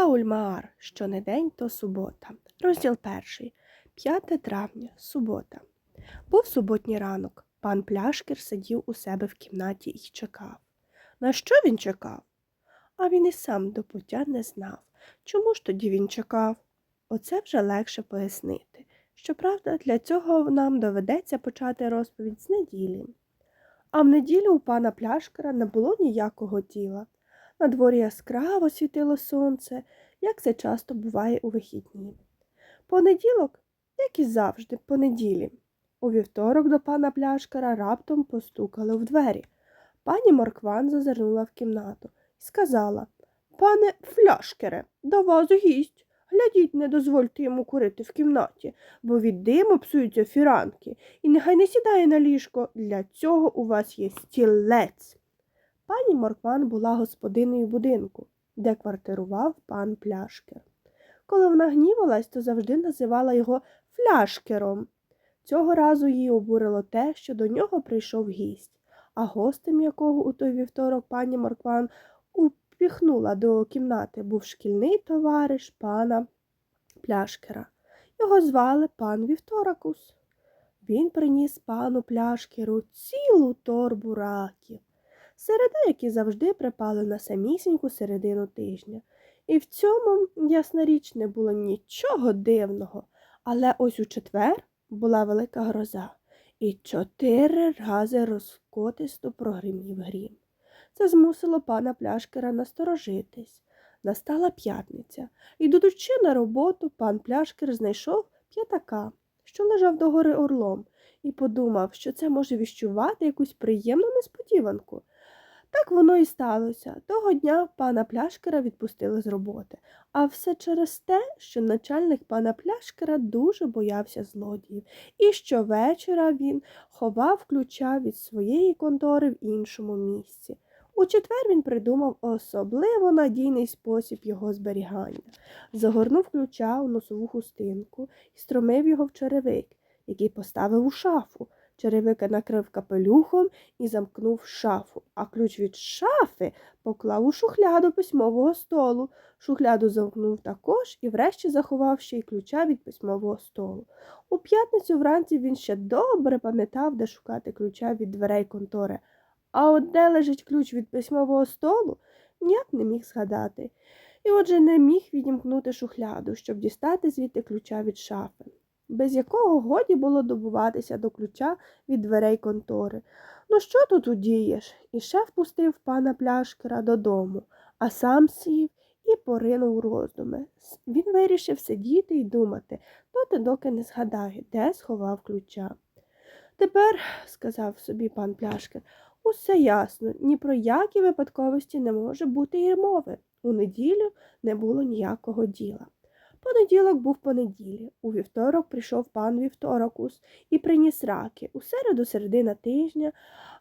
Пауль Маар, що не день, то субота. Розділ перший. 5 травня, субота. Був суботній ранок. Пан Пляшкір сидів у себе в кімнаті і чекав. На що він чекав? А він і сам до пуття не знав. Чому ж тоді він чекав? Оце вже легше пояснити. Щоправда, для цього нам доведеться почати розповідь з неділі. А в неділю у пана Пляшкера не було ніякого тіла. На дворі яскраво світило сонце, як це часто буває у вихідні. Понеділок, як і завжди, понеділі. У вівторок до пана Пляшкера раптом постукали в двері. Пані Моркван зазирнула в кімнату і сказала Пане Фляшкере, до вас гість. Глядіть, не дозвольте йому курити в кімнаті, бо від диму псуються фіранки, і нехай не сідає на ліжко. Для цього у вас є стілець. Пані Моркван була господинею будинку, де квартирував пан Пляшкер. Коли вона гнівалась, то завжди називала його Фляшкером. Цього разу її обурило те, що до нього прийшов гість, а гостем якого у той вівторок пані Моркван упіхнула до кімнати, був шкільний товариш пана Пляшкера. Його звали пан Вівторакус. Він приніс пану Пляшкеру цілу торбу раків середа, які завжди припали на самісіньку середину тижня. І в цьому, ясна річ, не було нічого дивного. Але ось у четвер була велика гроза, і чотири рази розкотисто прогримів грім. Це змусило пана Пляшкера насторожитись. Настала п'ятниця, і, дудучи на роботу, пан Пляшкер знайшов п'ятака, що лежав догори орлом, і подумав, що це може віщувати якусь приємну несподіванку. Так воно і сталося. Того дня пана Пляшкера відпустили з роботи, а все через те, що начальник пана Пляшкера дуже боявся злодіїв, і щовечора він ховав ключа від своєї контори в іншому місці. У четвер він придумав особливо надійний спосіб його зберігання, загорнув ключа у носову хустинку і стромив його в черевик, який поставив у шафу. Черевика накрив капелюхом і замкнув шафу, а ключ від шафи поклав у шухляду письмового столу. Шухляду замкнув також і врешті заховав ще й ключа від письмового столу. У п'ятницю вранці він ще добре пам'ятав, де шукати ключа від дверей контори, а от де лежить ключ від письмового столу, ніяк не міг згадати. І отже не міг відімкнути шухляду, щоб дістати звідти ключа від шафи без якого годі було добуватися до ключа від дверей контори. Ну, що тут удієш? І шеф пустив пана пляшкера додому, а сам сів і поринув роздуми. Він вирішив сидіти і думати, доти доки не згадає, де сховав ключа. Тепер, сказав собі пан пляшкер, усе ясно, ні про які випадковості не може бути і мови. У неділю не було ніякого діла. Понеділок був понеділі. У вівторок прийшов пан Вівторокус і приніс раки. У середу середина тижня,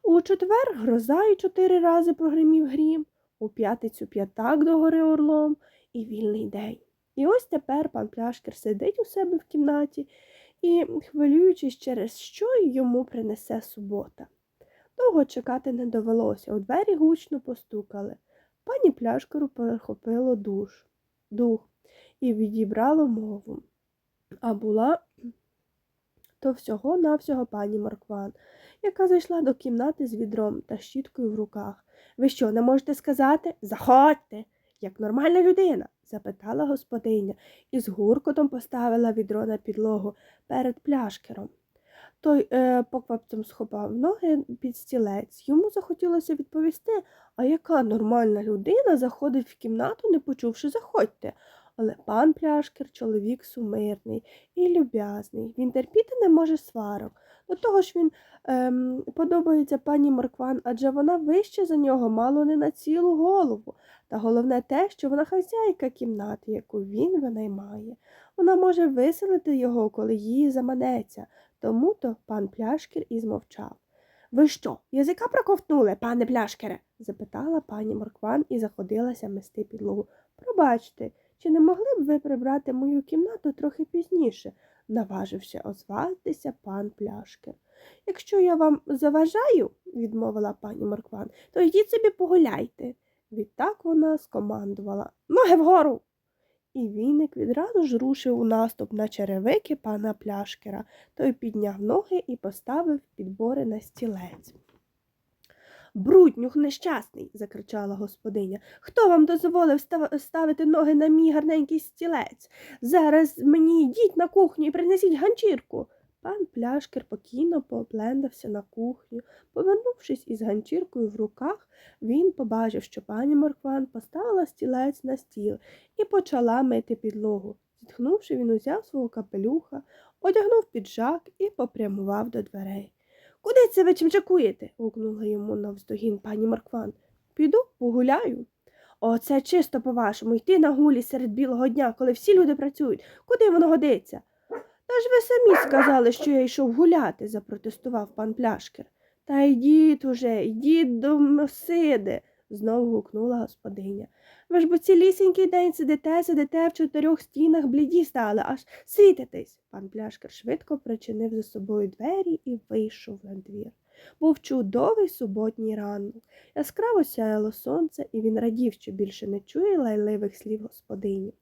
у четвер гроза і чотири рази прогримів грім, у п'ятницю п'ятак догори орлом і вільний день. І ось тепер пан Пляшкер сидить у себе в кімнаті і, хвилюючись, через що йому принесе субота. Довго чекати не довелося. У двері гучно постукали. Пані пляшкеру перехопило душ. дух і відібрало мову. А була то всього навсього пані Моркван, яка зайшла до кімнати з відром та щіткою в руках. Ви що, не можете сказати? Заходьте, як нормальна людина, запитала господиня і з гуркотом поставила відро на підлогу перед пляшкером. Той е, поквапцем схопав ноги під стілець. Йому захотілося відповісти, а яка нормальна людина заходить в кімнату, не почувши заходьте. Але пан пляшкер чоловік сумирний і люб'язний. Він терпіти не може сварок. До того ж він ем, подобається пані Моркван, адже вона вище за нього, мало не на цілу голову. Та головне те, що вона хазяйка кімнати, яку він винаймає. Вона може виселити його, коли її заманеться. Тому то пан пляшкер і змовчав. Ви що, язика проковтнули, пане пляшкере? запитала пані Моркван і заходилася мести підлогу. Пробачте. Чи не могли б ви прибрати мою кімнату трохи пізніше? наважився озватися пан Пляшкер. Якщо я вам заважаю, відмовила пані Моркван, то йдіть собі погуляйте. Відтак вона скомандувала Ноги вгору. і віник відразу ж рушив у наступ на черевики пана пляшкера. Той підняв ноги і поставив підбори на стілець. Бруднюх нещасний, закричала господиня. Хто вам дозволив став- ставити ноги на мій гарненький стілець? Зараз мені йдіть на кухню і принесіть ганчірку. Пан пляшкер покійно поплендався на кухню. Повернувшись із ганчіркою в руках, він побачив, що пані Моркван поставила стілець на стіл і почала мити підлогу. Зітхнувши, він узяв свого капелюха, одягнув піджак і попрямував до дверей. Куди це ви чимчакуєте? гукнула йому навздогін пані Маркван. Піду погуляю. Оце чисто по-вашому, йти на гулі серед білого дня, коли всі люди працюють. Куди воно годиться? Та ж ви самі сказали, що я йшов гуляти, запротестував пан пляшкер. Та йдіть уже, йдіть до Мосиди, знову гукнула господиня. Ви ж бо цілісінький день сидите, сидите в чотирьох стінах, бліді стали, аж світитесь. Пан пляшкер швидко причинив за собою двері і вийшов на двір. Був чудовий суботній ранок. Яскраво сяяло сонце, і він радів, що більше не чує лайливих слів господині.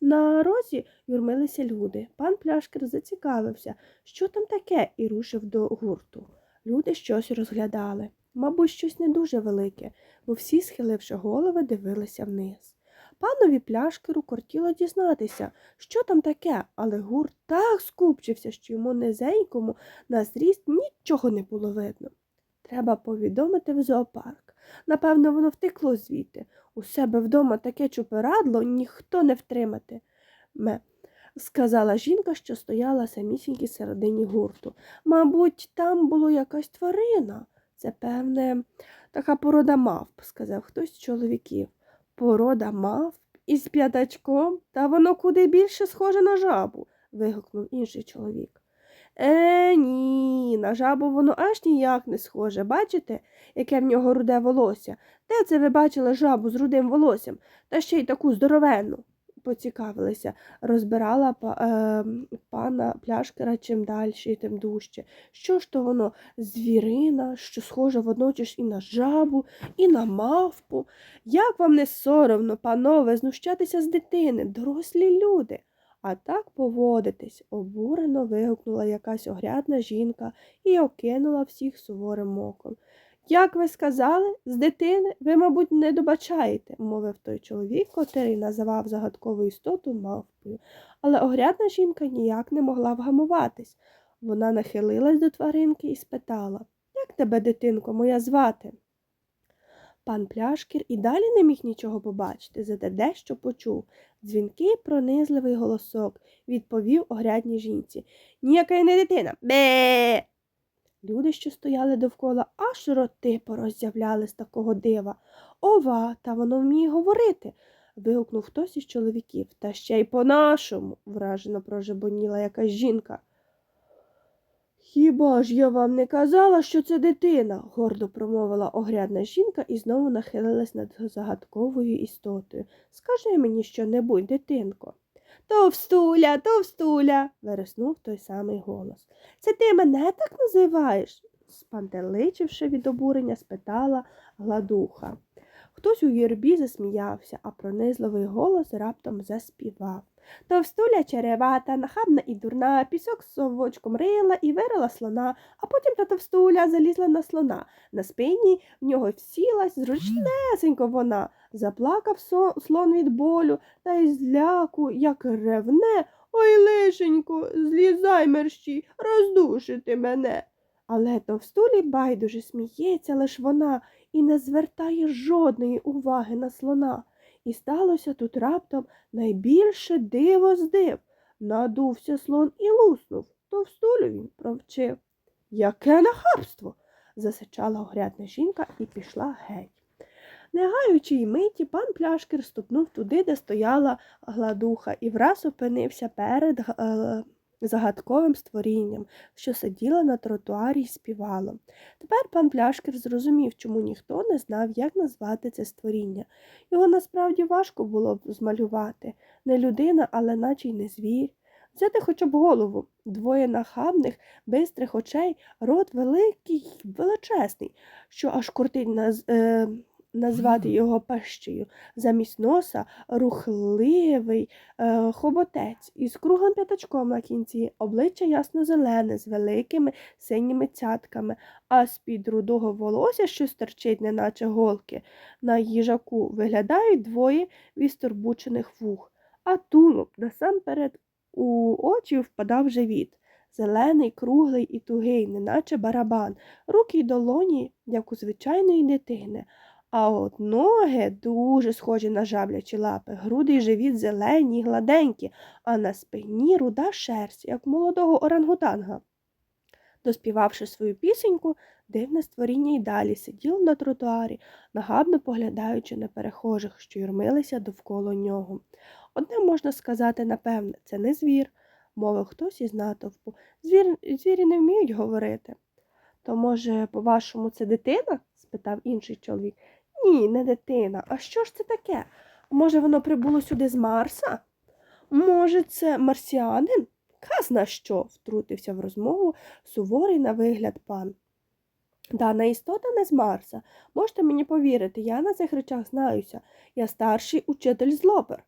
На розі юрмилися люди. Пан пляшкер зацікавився, що там таке, і рушив до гурту. Люди щось розглядали. Мабуть, щось не дуже велике, бо всі, схиливши голови, дивилися вниз. Панові пляшкеру кортіло дізнатися, що там таке, але гурт так скупчився, що йому низенькому на зріст нічого не було видно. Треба повідомити в зоопарк. Напевно, воно втекло звідти. У себе вдома таке чупирадло ніхто не втримати. Ме, сказала жінка, що стояла самісінькій середині гурту. Мабуть, там було якась тварина. Це, певне, така порода мавп, сказав хтось з чоловіків. Порода мавп із п'ятачком, та воно куди більше схоже на жабу, вигукнув інший чоловік. Е, ні, на жабу воно аж ніяк не схоже. Бачите, яке в нього руде волосся? Де це ви бачили жабу з рудим волоссям, та ще й таку здоровенну? Поцікавилися, розбирала е, пана пляшкера чим далі, тим дужче. Що ж то воно звірина, що схоже водночас і на жабу, і на мавпу. Як вам не соромно, панове, знущатися з дитини, дорослі люди? А так поводитись, обурено вигукнула якась огрядна жінка і окинула всіх суворим оком. Як ви сказали, з дитини ви, мабуть, не добачаєте, мовив той чоловік, котрий називав загадкову істоту мавпою. Але огрядна жінка ніяк не могла вгамуватись. Вона нахилилась до тваринки і спитала Як тебе, дитинко, моя звати? Пан пляшкір і далі не міг нічого побачити, зате дещо почув. Дзвінкий пронизливий голосок відповів огрядній жінці. Ніяка й не дитина. Бе. Люди, що стояли довкола, аж роти пороззявляли з такого дива. Ова, та воно вміє говорити. вигукнув хтось із чоловіків. Та ще й по-нашому, вражено прожебоніла якась жінка. Хіба ж я вам не казала, що це дитина? гордо промовила огрядна жінка і знову нахилилась над загадковою істотою. Скажи мені що-небудь, дитинко. Товстуля, товстуля, вереснув той самий голос. Це ти мене так називаєш? спантеличивши від обурення, спитала гладуха. Хтось у юрбі засміявся, а пронизливий голос раптом заспівав. Товстуля черевата, нахабна і дурна, пісок з совочком рила і вирила слона, а потім та товстуля залізла на слона. На спині в нього всілась зручнесенько вона. Заплакав слон від болю та й зляку, як ревне. Ой, лишенько, злізай мерщій, роздушити мене. Але товстулі байдуже сміється лиш вона і не звертає жодної уваги на слона. І сталося тут раптом найбільше диво здив. Надувся слон і луснув, то в столю він провчив. Яке нахабство. засичала огрядна жінка і пішла геть. Не гаючи й миті, пан пляшкір ступнув туди, де стояла гладуха, і враз опинився перед е, загадковим створінням, що сиділа на тротуарі й співала. Тепер пан пляшкер зрозумів, чому ніхто не знав, як назвати це створіння. Його насправді важко було б змалювати. Не людина, але наче й не звір. Взяти хоча б голову, двоє нахабних, бистрих очей, рот великий, величезний, що аж кортить на, е, назвати його пащею. Замість носа рухливий е, хоботець із круглим п'ятачком на кінці, обличчя ясно-зелене з великими синіми цятками, а з-під рудого волосся, що стерчить, неначе голки, на їжаку виглядають двоє вісторбучених вух, а тулуб насамперед у очі впадав живіт. Зелений, круглий і тугий, неначе барабан, руки й долоні, як у звичайної дитини. А от ноги дуже схожі на жаблячі лапи, груди й живіт зелені гладенькі, а на спині руда шерсть, як молодого орангутанга. Доспівавши свою пісеньку, дивне створіння й далі сиділо на тротуарі, нагабно поглядаючи на перехожих, що юрмилися довкола нього. Одне можна сказати, напевне, це не звір, мовив хтось із натовпу. Звір, звірі не вміють говорити. То, може, по-вашому, це дитина? спитав інший чоловік. Ні, не дитина. А що ж це таке? Може, воно прибуло сюди з Марса? Може, це марсіанин? Казна що? втрутився в розмову суворий на вигляд пан. Дана істота не з Марса. Можете мені повірити, я на цих речах знаюся. Я старший учитель злопер.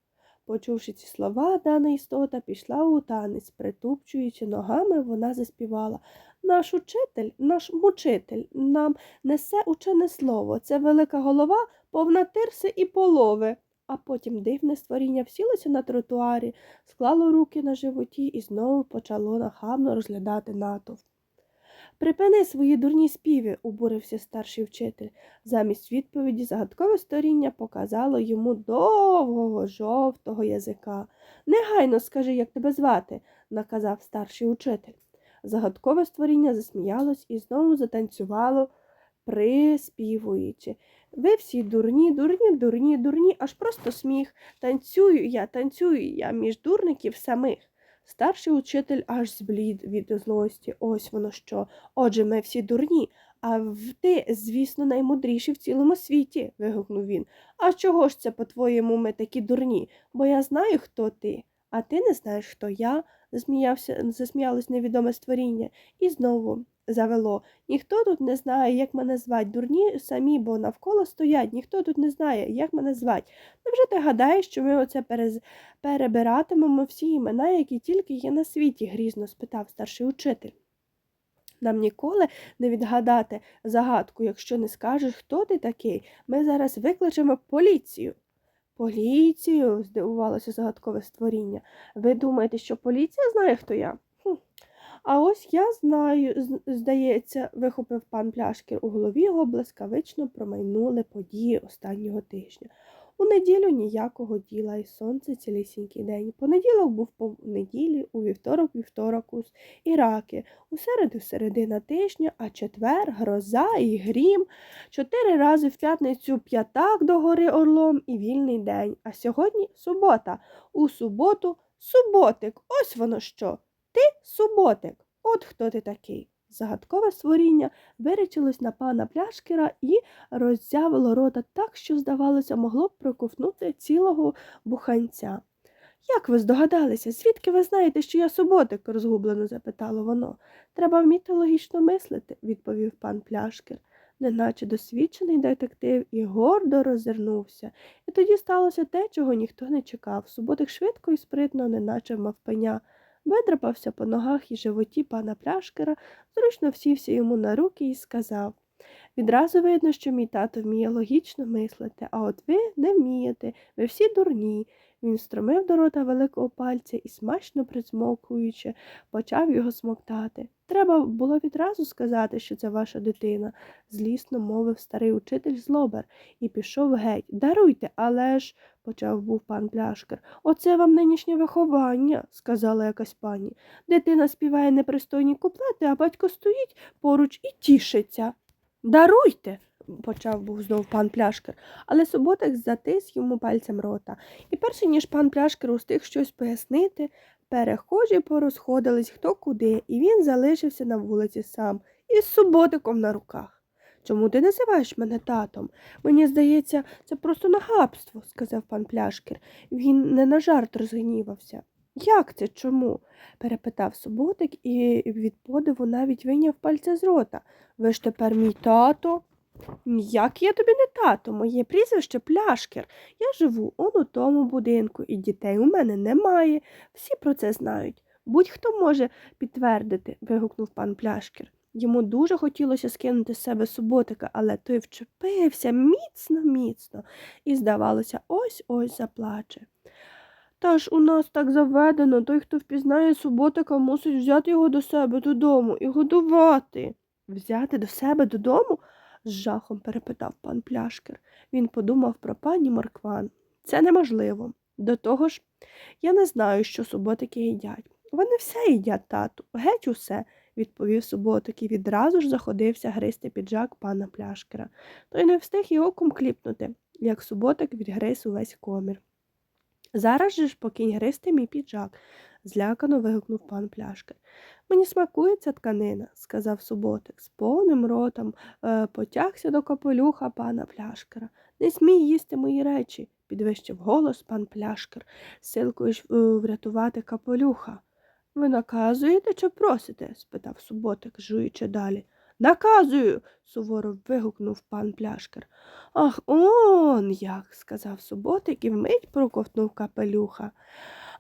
Почувши ці слова, дана істота пішла у танець, притупчуючи ногами, вона заспівала Наш учитель, наш мучитель, нам несе учене слово. Це велика голова, повна тирси і полови. А потім дивне створіння всілося на тротуарі, склало руки на животі і знову почало нахабно розглядати натовп. Припини свої дурні співи, обурився старший вчитель. Замість відповіді загадкове сторіння показало йому довгого жовтого язика. Негайно скажи, як тебе звати, наказав старший учитель. Загадкове створіння засміялось і знову затанцювало, приспівуючи. Ви всі дурні, дурні, дурні, дурні, аж просто сміх. Танцюю я, танцюю я між дурників самих. Старший учитель аж зблід від злості. Ось воно що. Отже, ми всі дурні. А ти, звісно, наймудріший в цілому світі. вигукнув він. А чого ж це, по-твоєму, ми такі дурні? Бо я знаю, хто ти, а ти не знаєш, хто я, засміялось невідоме створіння, і знову завело. Ніхто тут не знає, як мене звать. Дурні самі, бо навколо стоять, ніхто тут не знає, як мене звать. Невже ти гадаєш, що ми оце перез... перебиратимемо всі імена, які тільки є на світі? грізно спитав старший учитель. Нам ніколи не відгадати загадку, якщо не скажеш, хто ти такий. Ми зараз викличемо поліцію. Поліцію? здивувалося загадкове створіння. Ви думаєте, що поліція знає, хто я? А ось я знаю, здається, вихопив пан пляшкір. У голові його блискавично промайнули події останнього тижня. У неділю ніякого діла, і сонце цілісінький день. Понеділок був по неділі, у вівторок вівторокус і раки, у середу середина тижня, а четвер гроза і грім. Чотири рази в п'ятницю п'ятак до гори орлом і вільний день. А сьогодні субота. У суботу суботик. Ось воно що. Ти суботик. От хто ти такий. Загадкове створіння виречилось на пана пляшкера і роззявило рота так, що, здавалося, могло б проковтнути цілого буханця. Як ви здогадалися, звідки ви знаєте, що я суботик? розгублено запитало воно. Треба вміти логічно мислити, відповів пан пляшкер, неначе досвідчений детектив і гордо роззирнувся. І тоді сталося те, чого ніхто не чекав. Суботик швидко і спритно, неначе мавпеня, видрапався по ногах і животі пана пляшкера, зручно всівся йому на руки і сказав Відразу видно, що мій тато вміє логічно мислити, а от ви не вмієте, ви всі дурні. Він стромив до рота великого пальця і, смачно присмокуючи, почав його смоктати. Треба було відразу сказати, що це ваша дитина, злісно мовив старий учитель злобер і пішов геть. Даруйте, але ж, почав був пан пляшкер. Оце вам нинішнє виховання, сказала якась пані. Дитина співає непристойні куплети, а батько стоїть поруч і тішиться. Даруйте, почав був знов пан пляшкер, але суботик затис йому пальцем рота. І перше ніж пан пляшкер устиг щось пояснити, перехожі порозходились хто куди, і він залишився на вулиці сам із суботиком на руках. Чому ти називаєш мене татом? Мені здається, це просто нагабство, сказав пан пляшкер. Він не на жарт розгнівався. Як це чому? перепитав суботик і від подиву навіть вийняв пальця з рота. Ви ж тепер мій тато? Ніяк я тобі не тато, моє прізвище пляшкер. Я живу он у тому будинку, і дітей у мене немає. Всі про це знають. Будь-хто може підтвердити, вигукнув пан пляшкер. Йому дуже хотілося скинути з себе суботика, але той вчепився міцно, міцно, і, здавалося, ось ось заплаче. Та ж у нас так заведено, той, хто впізнає суботика, мусить взяти його до себе додому і годувати. Взяти до себе додому? з жахом перепитав пан пляшкер. Він подумав про пані Моркван. Це неможливо. До того ж, я не знаю, що суботики їдять. Вони все їдять, тату, геть усе, відповів суботик і відразу ж заходився гризти піджак пана пляшкера. Той не встиг і оком кліпнути, як суботик відгриз увесь комір. Зараз же ж покинь гризти мій піджак, злякано вигукнув пан пляшкер. Мені смакує ця тканина, сказав суботик, з повним ротом е, потягся до капелюха пана пляшкера. Не смій їсти мої речі, підвищив голос пан пляшкер, силкою е, врятувати капелюха. Ви наказуєте чи просите? спитав суботик, жуючи далі. Наказую. суворо вигукнув пан пляшкер. Ах, он як, сказав суботик і вмить проковтнув капелюха.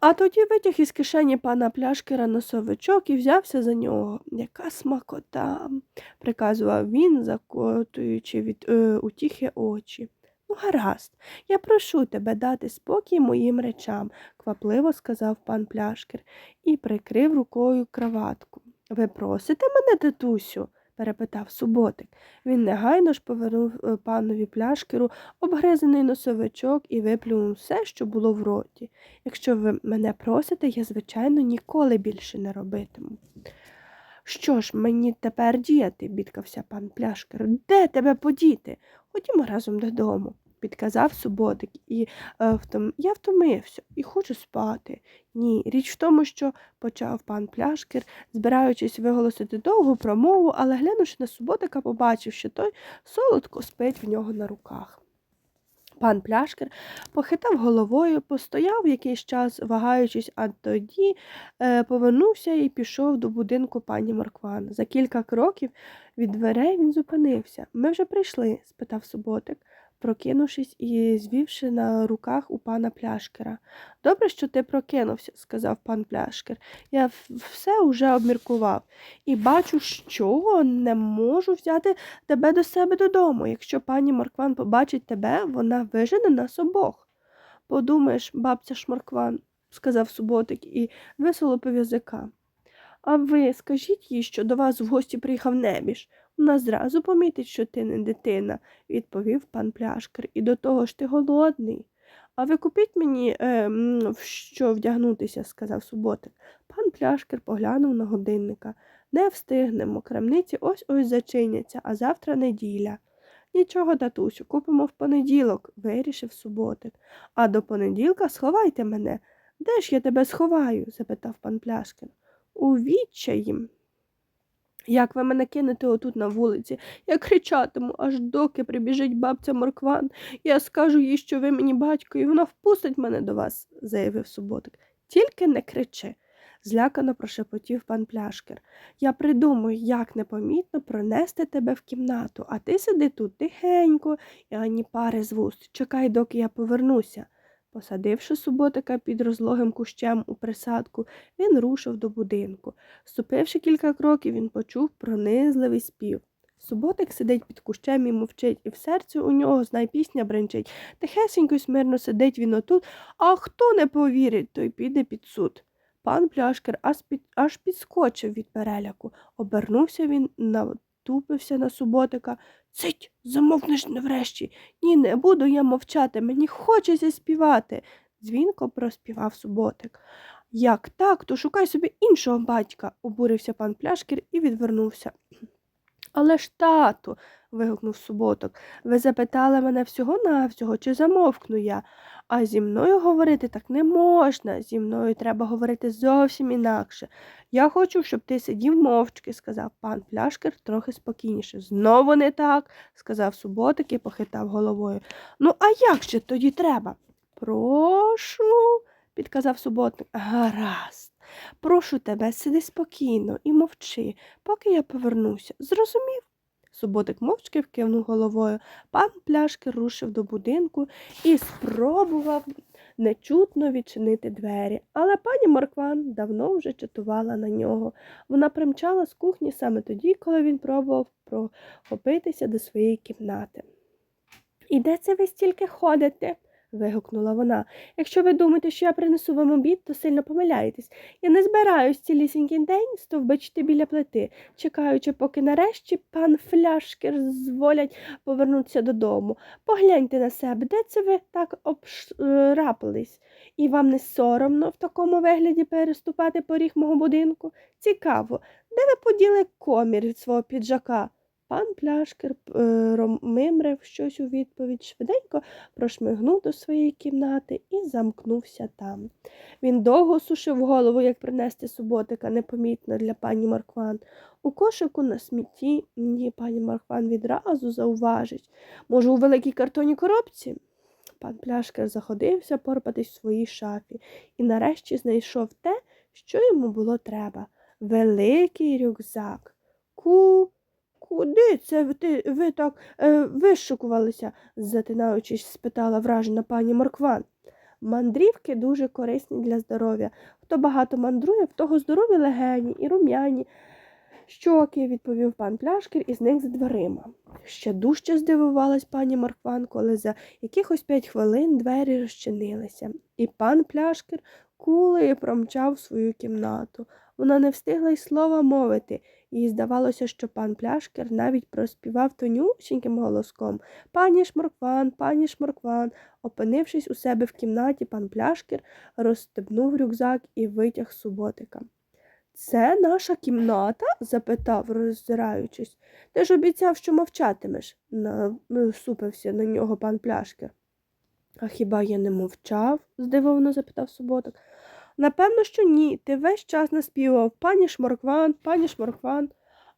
А тоді витяг із кишені пана пляшкера носовичок і взявся за нього. Яка смакота, приказував він, закотуючи від е, утіхи очі. Ну, гаразд, я прошу тебе дати спокій моїм речам, квапливо сказав пан пляшкер і прикрив рукою краватку. Ви просите мене, татусю? Перепитав суботик. Він негайно ж повернув е, панові пляшкеру обгризаний носовичок і виплюнув все, що було в роті. Якщо ви мене просите, я, звичайно, ніколи більше не робитиму. Що ж мені тепер діяти? бідкався пан пляшкер. Де тебе подіти? Ходімо разом додому, підказав суботик, і е, втом... я втомився і хочу спати. Ні, річ в тому, що почав пан пляшкер, збираючись виголосити довгу промову, але глянувши на суботика, побачив, що той солодко спить в нього на руках. Пан пляшкер похитав головою, постояв якийсь час, вагаючись, а тоді е, повернувся і пішов до будинку пані Моркван. За кілька кроків від дверей він зупинився. Ми вже прийшли? спитав суботик, прокинувшись і звівши на руках у пана пляшкера. Добре, що ти прокинувся, сказав пан пляшкер. Я все уже обміркував і бачу, що не можу взяти тебе до себе додому. Якщо пані Моркван побачить тебе, вона вижене нас обох. Подумаєш, бабця Шмаркван, сказав суботик і висолопив язика. А ви скажіть їй, що до вас в гості приїхав небіж. Вона зразу помітить, що ти не дитина, відповів пан пляшкер, і до того ж ти голодний. А ви купіть мені е, в що вдягнутися, сказав суботик. Пан пляшкер поглянув на годинника. Не встигнемо. Крамниці ось ось зачиняться, а завтра неділя. Нічого, татусю, купимо в понеділок, вирішив суботик. А до понеділка сховайте мене. Де ж я тебе сховаю? запитав пан пляшкер. У відчаї. Як ви мене кинете отут на вулиці, я кричатиму, аж доки прибіжить бабця Моркван. Я скажу їй, що ви мені батько, і вона впустить мене до вас, заявив суботик. Тільки не кричи, злякано прошепотів пан пляшкер. Я придумаю, як непомітно пронести тебе в кімнату, а ти сиди тут тихенько і ані пари з вуст. Чекай, доки я повернуся. Посадивши суботика під розлогим кущем у присадку, він рушив до будинку. Ступивши кілька кроків, він почув пронизливий спів. Суботик сидить під кущем і мовчить, і в серці у нього знай пісня бренчить. Тихесенько смирно сидить він отут, а хто не повірить, той піде під суд. Пан пляшкер аж, під, аж підскочив від переляку. Обернувся він, натупився на суботика. Цить, замовкнеш неврешті. Ні, не буду я мовчати, мені хочеться співати, дзвінко проспівав суботик. Як так, то шукай собі іншого батька, обурився пан пляшкір і відвернувся. Але ж, тату, вигукнув суботок, ви запитали мене всього навсього, чи замовкну я, а зі мною говорити так не можна. Зі мною треба говорити зовсім інакше. Я хочу, щоб ти сидів мовчки, сказав пан пляшкер трохи спокійніше. Знову не так, сказав суботик і похитав головою. Ну, а як же тоді треба? Прошу, підказав суботник. Гаразд. Прошу тебе, сиди спокійно і мовчи, поки я повернуся. Зрозумів? Суботик мовчки вкивнув головою. Пан пляшки рушив до будинку і спробував нечутно відчинити двері. Але пані Моркван давно вже чатувала на нього. Вона примчала з кухні саме тоді, коли він пробував прохопитися до своєї кімнати. І де це ви стільки ходите? Вигукнула вона. Якщо ви думаєте, що я принесу вам обід, то сильно помиляєтесь. Я не збираюсь цілісінький день стовбичити біля плити, чекаючи, поки нарешті пан Фляшкер зволять повернутися додому. Погляньте на себе, де це ви так обшрапились? І вам не соромно в такому вигляді переступати поріг мого будинку? Цікаво, де ви поділи комір від свого піджака? Пан пляшкер е, мимрив щось у відповідь, швиденько прошмигнув до своєї кімнати і замкнувся там. Він довго сушив голову, як принести суботика, непомітно для пані Маркван. У кошику на смітті ні, пані Маркван відразу зауважить. Може, у великій картонній коробці? Пан пляшкер заходився порпатись в своїй шафі і нарешті знайшов те, що йому було треба великий рюкзак. Ку. Куди це ти, ви так е, вишукувалися? затинаючись, спитала вражена пані Моркван. Мандрівки дуже корисні для здоров'я. Хто багато мандрує, в того здорові легені і рум'яні. Щоки, відповів пан пляшкір і зник за дверима. Ще дужче здивувалась пані Маркван, коли за якихось п'ять хвилин двері розчинилися, і пан пляшкір кулею промчав свою кімнату. Вона не встигла й слова мовити. Їй здавалося, що пан пляшкер навіть проспівав тонюсіньким голоском Пані Шморкван, пані Шморкван. Опинившись у себе в кімнаті, пан пляшкер розстебнув рюкзак і витяг суботика. Це наша кімната? запитав, роззираючись. Ти ж обіцяв, що мовчатимеш, насупився на нього пан пляшкер. А хіба я не мовчав? здивовано запитав суботик. Напевно, що ні. Ти весь час наспівав пані Шморкван, пані Шморкван.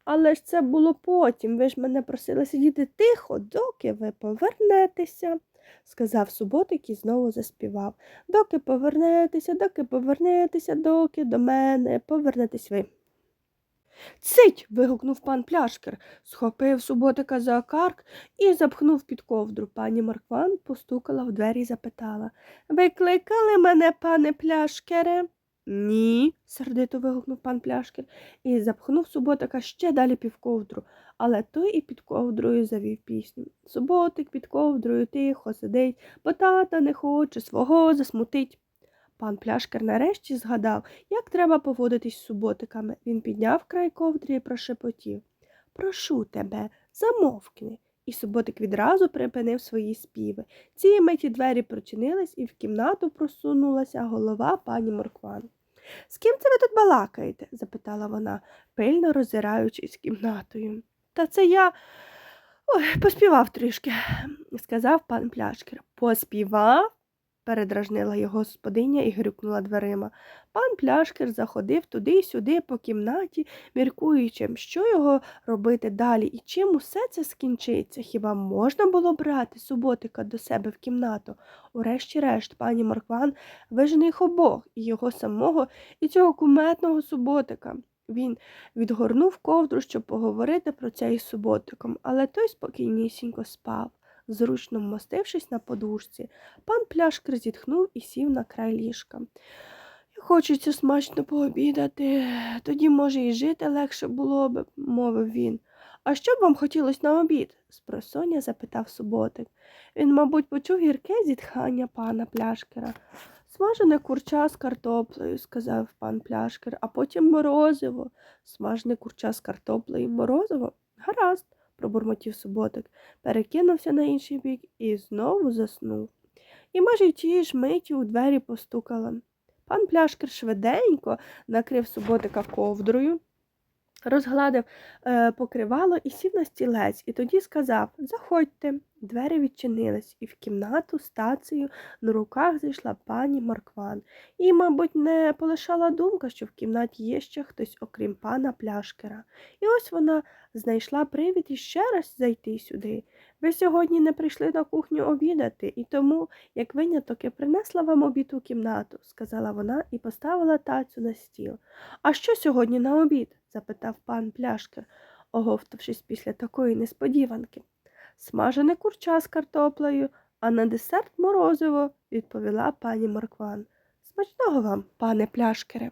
Але ж це було потім. Ви ж мене просили сидіти тихо, доки ви повернетеся, сказав суботик і знову заспівав. Доки повернетеся, доки повернетеся, доки до мене повернетесь ви. Цить. вигукнув пан пляшкер, схопив суботика за карк і запхнув під ковдру. Пані Маркван постукала в двері і запитала Викликали мене, пане пляшкере? Ні, сердито вигукнув пан пляшкер і запхнув суботика ще далі під ковдру, але той і під ковдрою завів пісню. Суботик під ковдрою тихо сидить, бо тата не хоче свого засмутить. Пан пляшкер нарешті згадав, як треба поводитись з суботиками. Він підняв край ковдрі і прошепотів Прошу тебе, замовкни. І суботик відразу припинив свої співи. Цієї миті двері прочинились, і в кімнату просунулася голова пані Моркван. З ким це ви тут балакаєте? запитала вона, пильно роззираючись кімнатою. Та це я Ой, поспівав трішки, сказав пан пляшкер. Поспівав? Передражнила його господиня і грюкнула дверима. Пан пляшкер заходив туди й сюди по кімнаті, міркуючи, що його робити далі і чим усе це скінчиться. Хіба можна було брати суботика до себе в кімнату? Урешті-решт, пані Моркван вижене їх обох, і його самого, і цього куметного суботика. Він відгорнув ковдру, щоб поговорити про це із суботиком, але той спокійнісінько спав зручно вмостившись на подушці. Пан пляшкер зітхнув і сів на край ліжка. Хочеться смачно пообідати, тоді, може, і жити легше було б, мовив він. А що б вам хотілося на обід? спросоння запитав суботик. Він, мабуть, почув гірке зітхання пана пляшкера. Смажене курча з картоплею, сказав пан пляшкер, а потім морозиво. Смажене курча з картоплею, морозиво? Гаразд пробурмотів суботик, перекинувся на інший бік і знову заснув. І майже тієї ж миті у двері постукала. Пан пляшкер швиденько накрив суботика ковдрою, розгладив е, покривало і сів на стілець, і тоді сказав Заходьте. Двері відчинились, і в кімнату стацію на руках зайшла пані Маркван. І, мабуть, не полишала думка, що в кімнаті є ще хтось, окрім пана пляшкера. І ось вона знайшла привід іще раз зайти сюди. Ви сьогодні не прийшли на кухню обідати, і тому, як виняток, я принесла вам обід у кімнату, сказала вона і поставила тацю на стіл. А що сьогодні на обід? запитав пан пляшкер. оговтавшись після такої несподіванки. Смажене курча з картоплею, а на десерт морозиво, відповіла пані Моркван. Смачного вам, пане пляшкере.